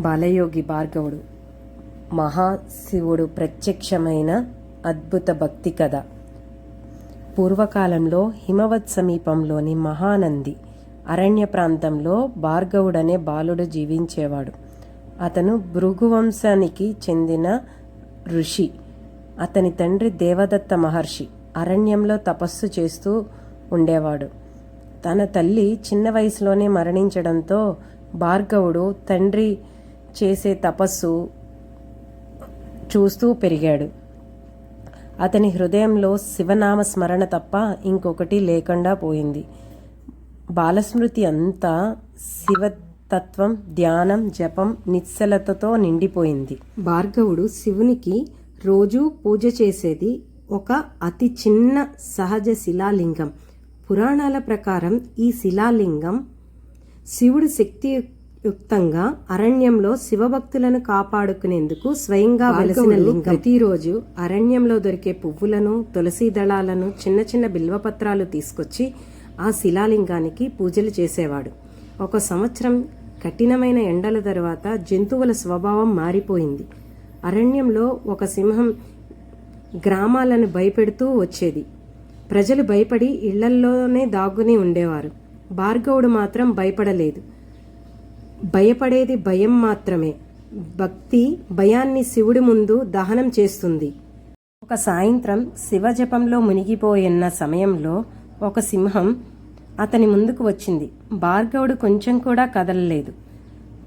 బాలయోగి భార్గవుడు. మహాశివుడు ప్రత్యక్షమైన అద్భుత భక్తి కథ. పూర్వకాలంలో హిమవత్ సమీపంలోని మహానంది అరణ్య ప్రాంతంలో భార్గవుడనే బాలుడు జీవించేవాడు. అతను భృగువంశానికి చెందిన ఋషి. అతని తండ్రి దేవదత్త మహర్షి అరణ్యంలో తపస్సు చేస్తూ ఉండేవాడు. తన తల్లి చిన్న వయసులోనే మరణించడంతో భార్గవుడు తండ్రి చేసే తపస్సు చూస్తూ పెరిగాడు. అతని హృదయంలో శివనామ స్మరణ తప్ప ఇంకొకటి లేకుండా పోయింది. బాలస్మృతి అంతా శివతత్వం ధ్యానం జపం నిశ్చలతతో నిండిపోయింది. భార్గవుడు శివునికి రోజు పూజ చేసేది ఒక అతి చిన్న సహజ శిలాలింగం. పురాణాల ప్రకారం ఈ శిలాలింగం శివుడు శక్తియుక్తంగా అరణ్యంలో శివభక్తులను కాపాడుకునేందుకు స్వయంగా వెలసిన లింగం. ప్రతిరోజు అరణ్యంలో దొరికే పువ్వులను తులసి దళాలను చిన్న చిన్న బిల్వపత్రాలు తీసుకొచ్చి ఆ శిలాలింగానికి పూజలు చేసేవాడు. ఒక సంవత్సరం కఠినమైన ఎండల తర్వాత జంతువుల స్వభావం మారిపోయింది. అరణ్యంలో ఒక సింహం గ్రామాలను భయపెడుతూ వచ్చేది. ప్రజలు భయపడి ఇళ్ళల్లోనే దాగుని ఉండేవారు. భార్గవుడు మాత్రం భయపడలేదు. భయపడేది భయం మాత్రమే. భక్తి భయాన్ని శివుడి ముందు దహనం చేస్తుంది. ఒక సాయంత్రం శివజపంలో మునిగిపోయిన సమయంలో ఒక సింహం అతని ముందుకు వచ్చింది. భార్గవుడు కొంచెం కూడా కదలలేదు.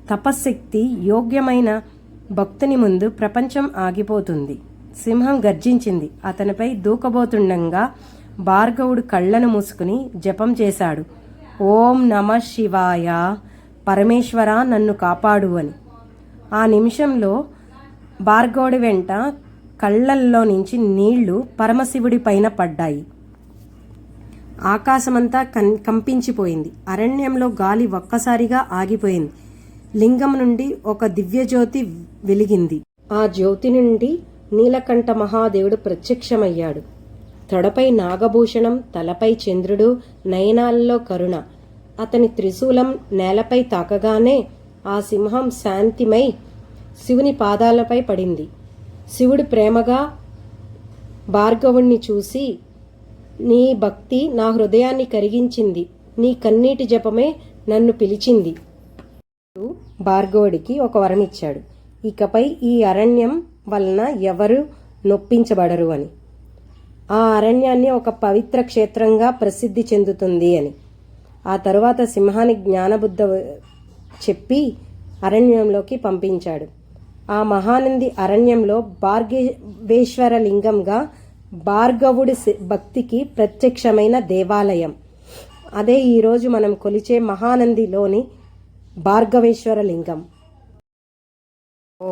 తపశ్శక్తి యోగ్యమైన భక్తుని ముందు ప్రపంచం ఆగిపోతుంది. సింహం గర్జించింది. అతనిపై దూకబోతుండగా భార్గవుడు కళ్ళను మూసుకుని జపం చేశాడు. ఓం నమ శివాయ. పరమేశ్వర నన్ను కాపాడు అని. ఆ నిమిషంలో బార్గోడి వెంట కళ్ళల్లో నుంచి నీళ్ళు పరమశివుడి పైన పడ్డాయి. ఆకాశమంతా కన్ కంపించిపోయింది. అరణ్యంలో గాలి ఒక్కసారిగా ఆగిపోయింది. లింగం నుండి ఒక దివ్యజ్యోతి వెలిగింది. ఆ జ్యోతి నుండి నీలకంఠ మహాదేవుడు ప్రత్యక్షమయ్యాడు. తొడపై నాగభూషణం తలపై చంద్రుడు నయనాల్లో కరుణ. అతని త్రిశూలం నేలపై తాకగానే ఆ సింహం శాంతిమై శివుని పాదాలపై పడింది. శివుడు ప్రేమగా భార్గవుణ్ణి చూసి నీ భక్తి నా హృదయాన్ని కరిగించింది. నీ కన్నీటి జపమే నన్ను పిలిచింది భార్గవుడికి ఒక వరం ఇచ్చాడు. ఇకపై ఈ అరణ్యం వలన ఎవరు నొప్పించబడరు అని. ఆ అరణ్యాన్ని ఒక పవిత్ర క్షేత్రంగా ప్రసిద్ధి చెందుతుంది అని. ఆ తరువాత సింహానికి జ్ఞానబుద్ధ చెప్పి అరణ్యంలోకి పంపించాడు. ఆ మహానంది అరణ్యంలో భార్గవేశ్వర లింగంగా భార్గవుడి భక్తికి ప్రత్యక్షమైన దేవాలయం. అదే ఈరోజు మనం కొలిచే మహానందిలోని భార్గవేశ్వర లింగం ఓ